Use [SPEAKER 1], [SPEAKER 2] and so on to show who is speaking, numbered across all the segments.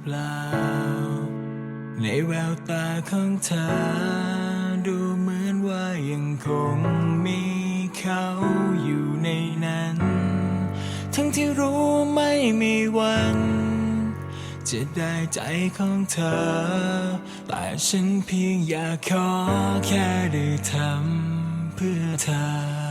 [SPEAKER 1] เปล่า ในแววตาของเธอ ดูเหมือนว่ายังคงมีเขาอยู่ในนั้น ทั้งที่รู้ไม่มีวัน จะได้ใจของเธอ แต่ฉันเพียงอยากขอแค่ได้ทำเพื่อเธอ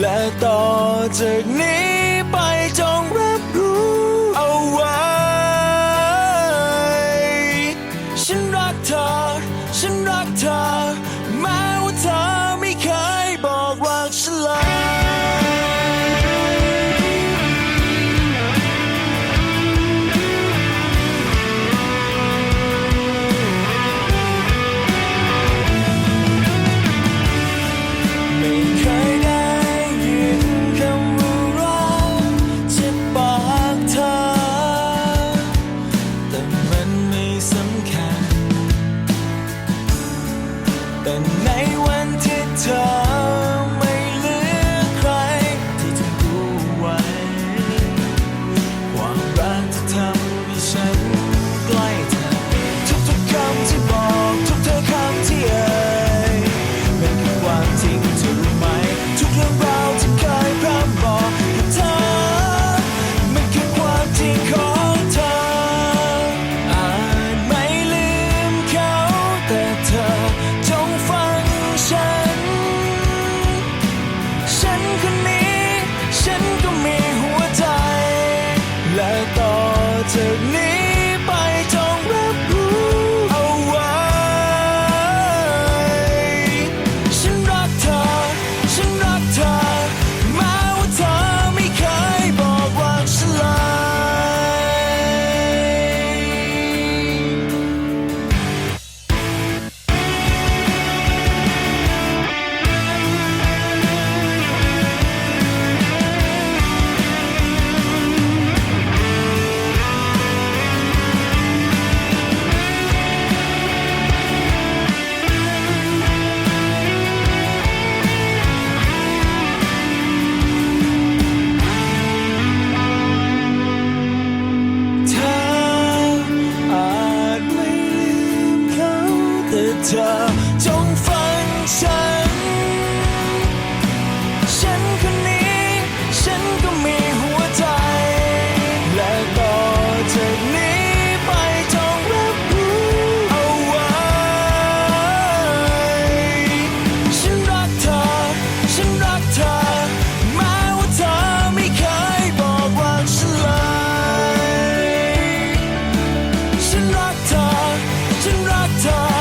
[SPEAKER 1] และต่อจากนี้ไปจงรับรู้เอาไว้ ฉันรักเธอ ฉันรักเธอ 来到这里。 เธอจงฟังฉัน ฉันคนนี้ ฉันก็มีหัวใจ และต่อจากนี้ไปจงรับรู้เอาไว้ ฉันรักเธอ ฉันรักเธอ แม้ว่าเธอไม่เคยบอกรักฉันเลย ฉันรักเธอ ฉันรักเธอ